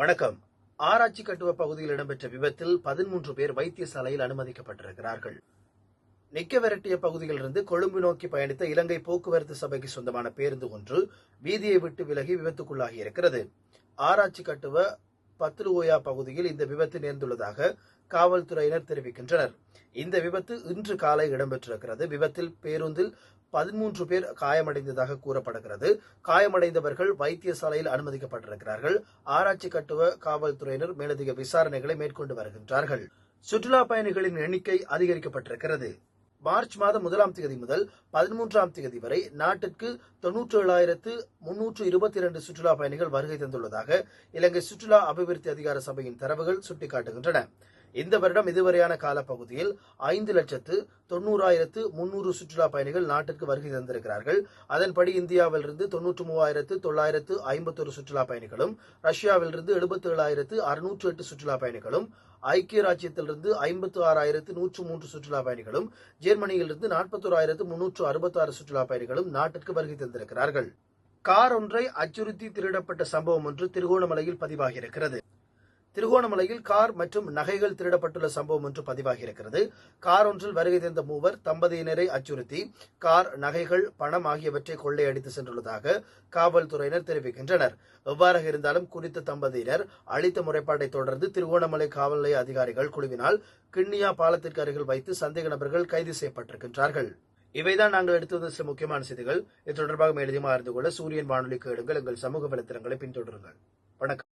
வணக்கம். ஆராய்ச்சி கட்டுவ பகுதியில் இடம்பெற்ற விபத்தில் பதிமூன்று பேர் வைத்தியசாலையில் அனுமதிக்கப்பட்டிருக்கிறார்கள். நிக்க விரட்டிய பகுதியிலிருந்து கொழும்பு நோக்கி பயணித்த இலங்கை போக்குவரத்து சபைக்கு சொந்தமான பேருந்து ஒன்று வீதியை விட்டு விலகி விபத்துக்குள்ளாகி இருக்கிறது ஆராய்ச்சி கட்டுவ பத்ருவோயா பகுதியில் இந்த விபத்து நேர்ந்துள்ளதாக காவல்துறையினர் தெரிவிக்கின்றனர். இந்த விபத்து இன்று காலை இடம்பெற்றிருக்கிறது. விபத்தில் பேருந்தில் பதிமூன்று பேர் காயமடைந்ததாக கூறப்படுகிறது. காயமடைந்தவர்கள் வைத்தியசாலையில் அனுமதிக்கப்பட்டிருக்கிறார்கள். ஆராய்ச்சி கட்டுவ காவல்துறையினர் மேலதிக விசாரணைகளை மேற்கொண்டு வருகின்றார்கள். சுற்றுலா பயணிகளின் எண்ணிக்கை அதிகரிக்கப்பட்டிருக்கிறது. மார்ச் மாதம் முதலாம் தேதி முதல் பதிமூன்றாம் தேதி வரை நாட்டிற்கு தொன்னூற்றி ஏழாயிரத்து முன்னூற்று இருபத்தி இரண்டு சுற்றுலா பயணிகள் வருகை தந்துள்ளதாக இலங்கை சுற்றுலா அபிவிருத்தி அதிகார சபையின் தரவுகள் சுட்டிக்காட்டுகின்றன. இந்த வருடம் இதுவரையான காலப்பகுதியில் ஐந்து லட்சத்து தொண்ணூறாயிரத்து முன்னூறு சுற்றுலா பயணிகள் நாட்டிற்கு வருகை தந்திருக்கிறார்கள். அதன்படி இந்தியாவிலிருந்து தொன்னூற்று மூவாயிரத்து தொள்ளாயிரத்து ஐம்பத்தொரு சுற்றுலா பயணிகளும் ரஷ்யாவிலிருந்து எழுபத்தி ஏழாயிரத்து அறுநூற்று எட்டு சுற்றுலா பயணிகளும் ஐக்கிய ராஜ்யத்திலிருந்து ஐம்பத்து ஆறாயிரத்து நூற்று மூன்று சுற்றுலா பயணிகளும் ஜெர்மனியிலிருந்து நாற்பத்தோராயிரத்து முன்னூற்று அறுபத்தாறு சுற்றுலா பயணிகளும் நாட்டிற்கு வருகை தந்திருக்கிறார்கள். கார் ஒன்றை அச்சுறுத்தி திருடப்பட்ட சம்பவம் ஒன்று திருகோணமலையில் பதிவாகியிருக்கிறது. திருகோணமலையில் கார் மற்றும் நகைகள் திருடப்பட்டுள்ள சம்பவம் ஒன்று பதிவாகியிருக்கிறது. கார் ஒன்றில் வருகை தந்த மூவர் தம்பதியினரை அச்சுறுத்தி கார் நகைகள் பணம் ஆகியவற்றை கொள்ளையடித்து சென்றுள்ளதாக காவல்துறையினர் தெரிவிக்கின்றனர். எவ்வாறாக இருந்தாலும் குறித்த தம்பதியினர் அளித்த முறைப்பாட்டை தொடர்ந்து திருகோணமலை காவல் நிலைய அதிகாரிகள் குழுவினால் கிண்ணியா பாலத்திற்கு அருகில் வைத்து சந்தேக நபர்கள் கைது செய்யப்பட்டிருக்கின்றார்கள். இவைதான் நாங்கள் எடுத்து வந்த சில முக்கியமான செய்திகள். இது தொடர்பாக மேலதிகமாக அறிந்து கொள்ள சூரியன் வானொலிக்கு எடுங்கள். எங்கள் சமூக வலைத்தளங்களை பின்தொடருங்கள். வணக்கம்.